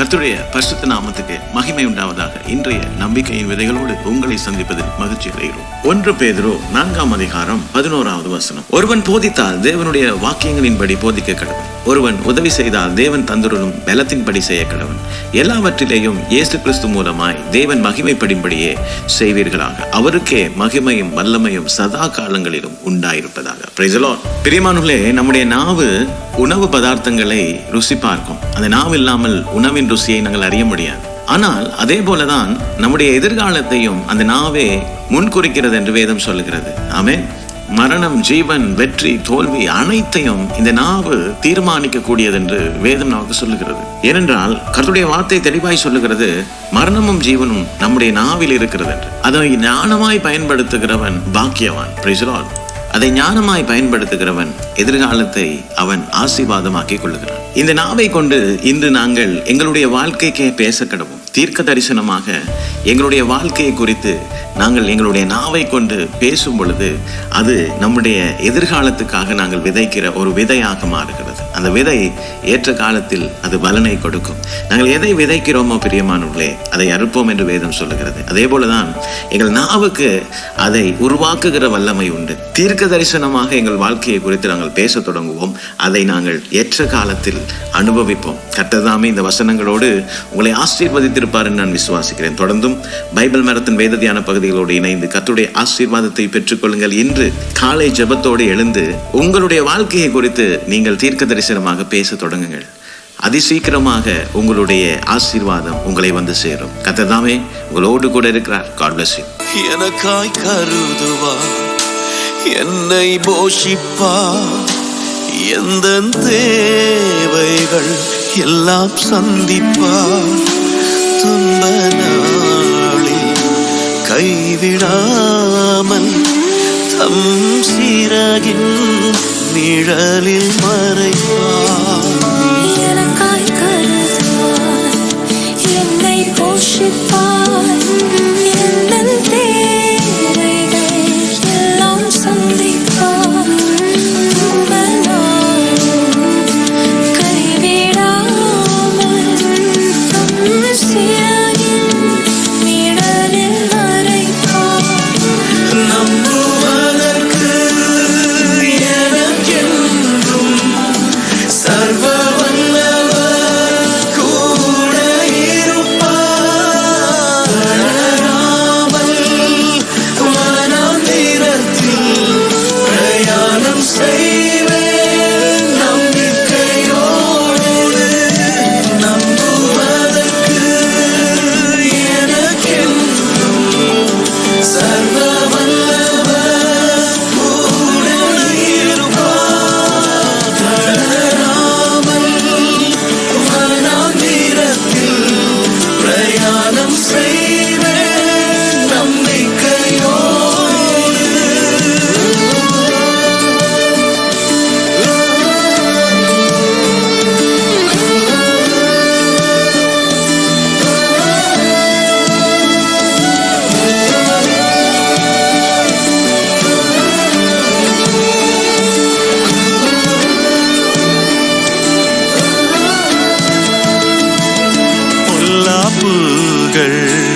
கர்த்தருடைய பரிசுத்த நாமத்துக்கு மகிமை உண்டாவதாக. இன்றைய நம்பிக்கையின் விதைகளோடு உங்களை சந்திப்பதில் மகிழ்ச்சி அடைகிறோம். ஒன்று பேதரோ நான்காம் அதிகாரம் பதினோராவது வசனம். ஒருவன் போதித்தால் தேவனுடைய வாக்கியங்களின்படி போதிக்க கடவன். ஒருவன் உதவி செய்தால் தேவன் தந்துருளும் பலத்தின்படி செய்ய கடவன். எல்லாவற்றிலேயும் இயேசு கிறிஸ்து மூலமாய் தேவன் மகிமைப்படும்படியே செய்வீர்களாக. அவருக்கே மகிமையும் வல்லமையும் சதா காலங்களிலும் உண்டாயிருப்பதாக. Praise நம்முடைய நாவு உணவு பதார்த்தங்களை ருசி பார்க்கும். அந்த நாவு இல்லாமல் உணவின் ருசியை நாங்கள் அறிய முடியாது. ஆனால் அதே போலதான் நம்முடைய எதிர்காலத்தையும் அந்த நாவே முன்குறிக்கிறது என்று வேதம் சொல்லுகிறது. ஆமென். மரணம் ஜீவன் வெற்றி தோல்வி அனைத்தையும் இந்த நாவு தீர்மானிக்க கூடியது என்று வேதம் நமக்கு சொல்லுகிறது. ஏனென்றால் கருத்துடைய வார்த்தை தெளிவாய் சொல்லுகிறது மரணமும் ஜீவனும் நம்முடைய நாவில் இருக்கிறது என்று. அதை ஞானமாய் பயன்படுத்துகிறவன் பாக்கியவான். Praise. அதை ஞானமாய் பயன்படுத்துகிறவன் எதிர்காலத்தை அவன் ஆசீர்வாதமாக்கி கொள்ளுகிறான். இந்த நாவை கொண்டு இன்று நாங்கள் எங்களுடைய வாழ்க்கைக்கே பேச கடவும் தீர்க்க தரிசனமாக எங்களுடைய வாழ்க்கையை குறித்து நாங்கள் எங்களுடைய நாவை கொண்டு பேசும் பொழுது அது நம்முடைய எதிர்காலத்துக்காக நாங்கள் விதைக்கிற ஒரு விதையாக மாறுகிறது. அந்த விதை ஏற்ற காலத்தில் அது பலனை கொடுக்கும். நாங்கள் எதை விதைக்கிறோமோ பிரியமானவர்களே அதை அறுப்போம் என்று வேதம் சொல்லுகிறது. அதே போலதான் எங்கள் நாவுக்கு அதை உருவாக்குகிற வல்லமை உண்டு. தீர்க்க தரிசனமாக எங்கள் வாழ்க்கையை குறித்து நாங்கள் பேச தொடங்குவோம். அதை நாங்கள் ஏற்ற காலத்தில் அனுபவிப்போம். கட்டதாமே இந்த வசனங்களோடு உங்களை ஆசீர்வதித்திருப்பார் என்று நான் விசுவாசிக்கிறேன். தொடர்ந்தும் பைபிள் மரத்தின் வேத தியான பகுதிகளோடு இணைந்து கத்துடைய ஆசீர்வாதத்தை பெற்றுக்கொள்ளுங்கள் என்று காலை ஜெபத்தோடு எழுந்து உங்களுடைய வாழ்க்கையை குறித்து நீங்கள் தீர்க்க தரிசனமாக பேச தொடங்குங்கள். அதிசீக்கிரமாக உங்களுடைய ஆசீர்வாதம் உங்களை வந்து சேரும். கத்ததாமே உங்களோடு கூட இருக்கிறார். காட் எனக்காய் கருதுவா என்னை போஷிப்பா எந்த தேவைகள் எல்லாம் சந்திப்பார். துன்ப நாளில் கைவிடாமல் தம் சீரகின் நிழலில் மறைப்பார். என்னை போஷிப்பார். 自个儿。